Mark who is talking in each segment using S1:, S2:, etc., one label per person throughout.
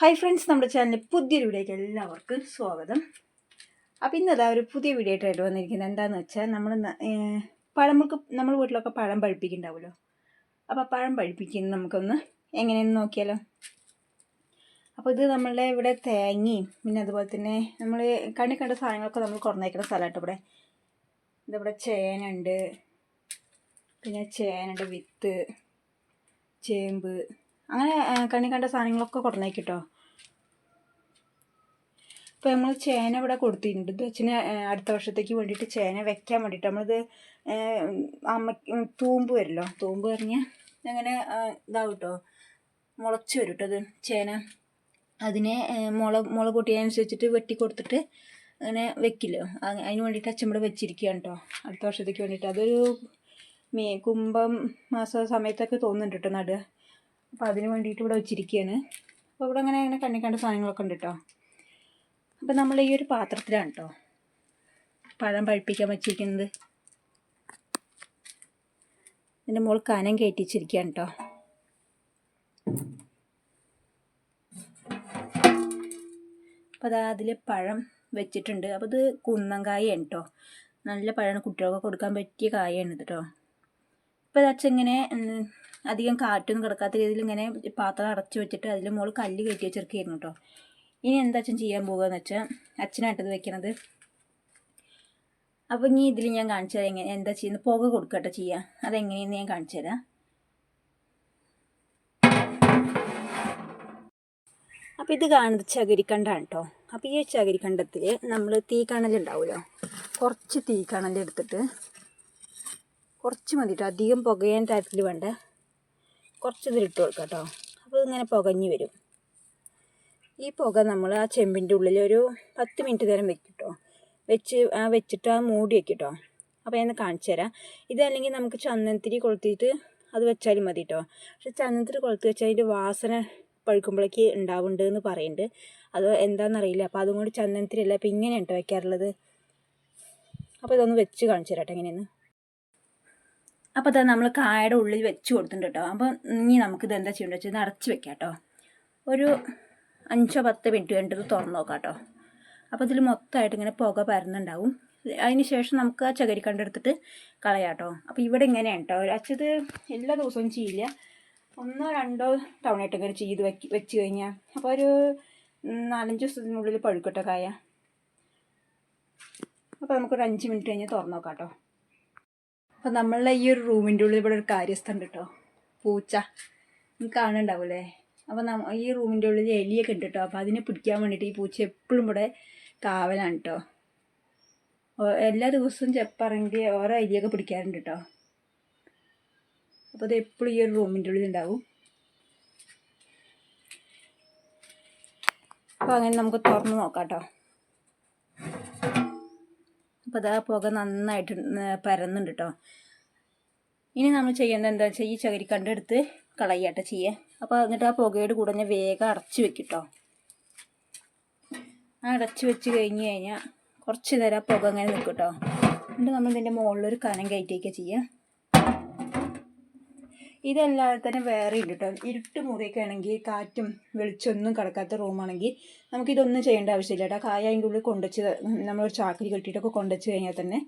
S1: Hi friends നമ്മുടെ ചാനലിൽ പുതിയൊരു വീഡിയോയ്ക്ക് എല്ലാവർക്കും സ്വാഗതം. അപ്പോൾ ഇന്നതാ ഒരു പുതിയ വീഡിയോ ആയിട്ട് വന്നിരിക്കുന്നത്. എന്താണെന്ന് വെച്ചാൽ നമ്മൾ പഴം നമുക്ക് നമ്മൾ വീട്ടിലൊക്കെ പഴം പഴുപ്പിക്കുന്നുണ്ടാവുമല്ലോ. അപ്പോൾ പഴം പഴുപ്പിക്കുന്നത് നമുക്കൊന്ന് എങ്ങനെയെന്ന് നോക്കിയാലോ? അപ്പോൾ ഇത് നമ്മളുടെ ഇവിടെ തേങ്ങയും പിന്നെ അതുപോലെ തന്നെ നമ്മൾ കണ്ണി കണ്ട സാധനങ്ങളൊക്കെ നമ്മൾ കുറഞ്ഞേക്കുന്ന സ്ഥലമായിട്ട് ഇവിടെ. ഇതിവിടെ ചേനുണ്ട് പിന്നെ ചേനയുടെ വിത്ത് ചേമ്പ് അങ്ങനെ കണ്ണി കണ്ട സാധനങ്ങളൊക്കെ കൊടുന്നേക്കിട്ടോ ഇപ്പോൾ നമ്മൾ ചേന ഇവിടെ കൊടുത്തിട്ടുണ്ട്. ഇത് അച്ഛന് അടുത്ത വർഷത്തേക്ക് വേണ്ടിയിട്ട് ചേന വെക്കാൻ വേണ്ടിയിട്ട് നമ്മളിത് അമ്മ തൂമ്പ് വരുമല്ലോ തൂമ്പ് പറഞ്ഞാൽ അങ്ങനെ ഇതാവും കേട്ടോ മുളച്ച് വരും കേട്ടോ അത് ചേന. അതിനെ മുള മുള പൊട്ടിയതിനനുസരിച്ചിട്ട് വെട്ടി കൊടുത്തിട്ട് അങ്ങനെ വെക്കില്ലോ. അതിന് വേണ്ടിയിട്ട് അച്ഛൻ ഇവിടെ വെച്ചിരിക്കുകയാണ് കേട്ടോ അടുത്ത വർഷത്തേക്ക് വേണ്ടിയിട്ട്. അതൊരു മീ കുംഭം മാസ സമയത്തൊക്കെ തോന്നുന്നുണ്ട് കേട്ടോ നടുക അപ്പോൾ അതിന് വേണ്ടിയിട്ട് ഇവിടെ വെച്ചിരിക്കുകയാണ് അപ്പോൾ ഇവിടെ അങ്ങനെ അങ്ങനെ കണ്ണി കണ്ട സാധനങ്ങളൊക്കെ ഉണ്ട് കേട്ടോ അപ്പോൾ നമ്മൾ ഈ ഒരു പാത്രത്തിലാണ് കേട്ടോ പഴം പഴുപ്പിക്കാൻ വെച്ചിരിക്കുന്നത്. ഇതിന്റെ മുകളിൽ കനം കയറ്റിച്ചിരിക്കുകയാണ് കേട്ടോ അപ്പോൾ അതാ അതിൽ പഴം വെച്ചിട്ടുണ്ട്. അപ്പോൾ ഇത് കുന്നങ്കായാണ് കേട്ടോ നല്ല പഴമാണ് കുട്ടികൾക്ക് കൊടുക്കാൻ പറ്റിയ കായാണ് കേട്ടോ അച്ഛൻ ഇതച്ചിങ്ങനെ അധികം കാറ്റൊന്നും കിടക്കാത്ത രീതിയിൽ ഇങ്ങനെ പാത്രം അടച്ചു വെച്ചിട്ട് അതിൽ മുകളിൽ കല്ല് കയറ്റി വെച്ചിരിക്കുകയായിരുന്നു കേട്ടോ ഇനി എന്താ അച്ഛൻ ചെയ്യാൻ പോകുകയെന്ന് വെച്ചാൽ അച്ഛനായിട്ടത് വെക്കണത്. അപ്പോൾ ഇനി ഇതിൽ ഞാൻ കാണിച്ചു എങ്ങനെ എന്താ ചെയ്യുന്നത്. പുക കൊടുക്കട്ടെ ചെയ്യുക അതെങ്ങനെയെന്ന് ഞാൻ കാണിച്ചു തരാം. അപ്പോൾ ഇത് കാണുന്നത് ചകിരിക്കണ്ടാണ് കേട്ടോ അപ്പോൾ ഈ ചകിരിക്കണ്ടത്തിൽ നമ്മൾ തീ കണലുണ്ടാവുമല്ലോ കുറച്ച് തീ കണലെടുത്തിട്ട് കുറച്ച് മതി കേട്ടോ അധികം പുകയാൻ തരത്തിൽ വേണ്ട. കുറച്ച് ഇതിലിട്ട് കൊടുക്കുക കേട്ടോ അപ്പോൾ ഇതിങ്ങനെ പുകഞ്ഞ് വരും. ഈ പുക നമ്മൾ ആ ചെമ്പിന്റെ ഉള്ളിൽ ഒരു പത്ത് മിനിറ്റ് നേരം വെക്കും കേട്ടോ വെച്ച് ആ വെച്ചിട്ട് ആ മൂടി വെക്കും കേട്ടോ അപ്പോൾ ഞാൻ കാണിച്ചു തരാം. ഇതല്ലെങ്കിൽ നമുക്ക് ചന്ദനത്തിരി കൊളുത്തിയിട്ട് അത് വെച്ചാലും മതി കേട്ടോ പക്ഷെ ചന്ദനത്തിരി കൊളുത്തി വെച്ചാൽ അതിന്റെ വാസന പഴുക്കുമ്പോഴേക്ക് ഉണ്ടാവുന്നുണ്ട് എന്ന് പറയുന്നുണ്ട്. അത് എന്താണെന്നറിയില്ല അപ്പോൾ അതും കൂടി ചന്ദനത്തിരി അല്ല. അപ്പോൾ ഇങ്ങനെയാണ് കേട്ടോ വയ്ക്കാറുള്ളത് അപ്പോൾ ഇതൊന്ന് വെച്ച് കാണിച്ചു തരാം കേട്ടോ എങ്ങനെയെന്ന്. അപ്പോൾ അത് നമ്മൾ കായയുടെ ഉള്ളിൽ വെച്ച് കൊടുത്തിട്ടുണ്ട് കേട്ടോ അപ്പോൾ ഇനി നമുക്കിത് എന്താ ചെയ്യേണ്ടത് വെച്ചാൽ ഇത് അടച്ച് വെക്കാം കേട്ടോ ഒരു അഞ്ചോ പത്ത് മിനിറ്റ് കഴിഞ്ഞിട്ട് ഇത് തുറന്ന് നോക്കാം കേട്ടോ അപ്പോൾ ഇതിൽ മൊത്തമായിട്ട് ഇങ്ങനെ പുക പരന്നുണ്ടാവും. അതിന് ശേഷം നമുക്ക് ആ ചകരിക്കണ്ട എടുത്തിട്ട് കളയാം കേട്ടോ അപ്പോൾ ഇവിടെ ഇങ്ങനെയാണ് കേട്ടോ അച്ഛത് എല്ലാ ദിവസവും ചെയ്യില്ല. ഒന്നോ രണ്ടോ തവണയായിട്ട് ഇങ്ങനെ ചെയ്ത് വെക്ക് വെച്ച് കഴിഞ്ഞാൽ അപ്പോൾ ഒരു നാലഞ്ച് ദിവസത്തിനുള്ളിൽ പഴുക്കട്ടെ കായ. അപ്പോൾ നമുക്കൊരു അഞ്ച് മിനിറ്റ് കഴിഞ്ഞ് തുറന്നു നോക്കാം കേട്ടോ അപ്പോൾ നമ്മളെ ഈ ഒരു റൂമിന്റെ ഉള്ളിൽ ഇവിടെ ഒരു കാര്യസ്ഥണ്ട് കേട്ടോ പൂച്ച. നിങ്ങൾക്ക് കാണുന്നുണ്ടാവില്ലേ അപ്പോൾ ഈ റൂമിന്റെ ഉള്ളിൽ എലിയൊക്കെ ഉണ്ട് കേട്ടോ അപ്പോൾ അതിനെ പിടിക്കാൻ വേണ്ടിയിട്ട് ഈ പൂച്ച എപ്പോഴും ഇവിടെ കാവലാണ് കേട്ടോ എല്ലാ ദിവസവും ചെപ്പറങ്കി ഓരോ എലിയൊക്കെ പിടിക്കാറുണ്ട് കേട്ടോ അപ്പോൾ അത് എപ്പോഴും ഈ ഒരു റൂമിന്റെ ഉള്ളിൽ ഉണ്ടാവും. അപ്പോൾ അങ്ങനെ നമുക്ക് തുറന്ന് നോക്കാം കേട്ടോ അപ്പോൾ അതാ പുക നന്നായിട്ട് പരന്നുണ്ട് കേട്ടോ ഇനി നമ്മൾ ചെയ്യേണ്ടത് എന്താ വെച്ചാൽ ഈ ചകിരി കണ്ടെടുത്ത് കളയാട്ടോ ചെയ്യേ. അപ്പോൾ എന്നിട്ട് ആ പുകയോട് കൂടെ ഞാൻ വേഗം അടച്ചു വെക്കും കേട്ടോ അടച്ച് വെച്ച് കഴിഞ്ഞ് കഴിഞ്ഞാൽ കുറച്ച് നേരം ആ പുക അങ്ങനെ നിൽക്കും കേട്ടോ എന്നിട്ട് നമ്മൾ ഇതിന്റെ മുകളിലൊരു കനം കയറ്റിയൊക്കെ ചെയ്യുക ഇതല്ലാതെ തന്നെ വേറെ ഉണ്ട് കേട്ടോ ഇരുട്ട് മുറിയൊക്കെ ആണെങ്കിൽ കാറ്റും വെളിച്ചൊന്നും കിടക്കാത്ത റൂമാണെങ്കിൽ നമുക്കിതൊന്നും ചെയ്യേണ്ട ആവശ്യമില്ല കേട്ടോ കായ അതിന്റെ ഉള്ളിൽ കൊണ്ടുവച്ച് നമ്മളൊരു ചാക്കിൽ കെട്ടിയിട്ടൊക്കെ കൊണ്ടുവച്ച് കഴിഞ്ഞാൽ തന്നെ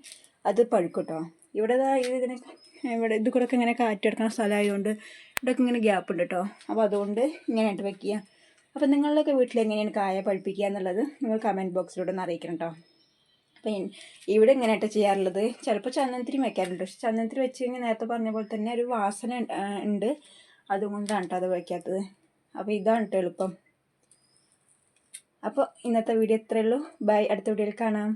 S1: അത് പഴുക്കും കേട്ടോ ഇവിടെ ഇതിന് ഇവിടെ ഇത് കൂടെ ഇങ്ങനെ കാറ്റെടുക്കുന്ന സ്ഥലമായതുകൊണ്ട് ഇവിടെയൊക്കെ ഇങ്ങനെ ഗ്യാപ്പ് ഉണ്ട് കേട്ടോ അപ്പോൾ അതുകൊണ്ട് ഇങ്ങനെയായിട്ട് വെക്കുക. അപ്പോൾ നിങ്ങളുടെയൊക്കെ വീട്ടിൽ എങ്ങനെയാണ് കായ പഴുപ്പിക്കുക എന്നുള്ളത് നിങ്ങൾ കമന്റ് ബോക്സിലൂടെ ഒന്ന് അറിയിക്കണം കേട്ടോ അപ്പം ഇവിടെ ഇങ്ങനെയായിട്ട് ചെയ്യാറുള്ളത്. ചിലപ്പോൾ ചന്ദനത്തിരി വയ്ക്കാറുണ്ട് പക്ഷെ ചന്ദനത്തിരി വെച്ച് കഴിഞ്ഞാൽ നേരത്തെ പറഞ്ഞ പോലെ തന്നെ ഒരു വാസന ഉണ്ട്. അതുകൊണ്ടാണ് കേട്ടോ അത് വയ്ക്കാത്തത് അപ്പോൾ ഇതാണ് കേട്ടോ എളുപ്പം. അപ്പോൾ ഇന്നത്തെ വീഡിയോ ഇത്രയേ ഉള്ളൂ. ബൈ. അടുത്ത വീഡിയോയിൽ കാണാം.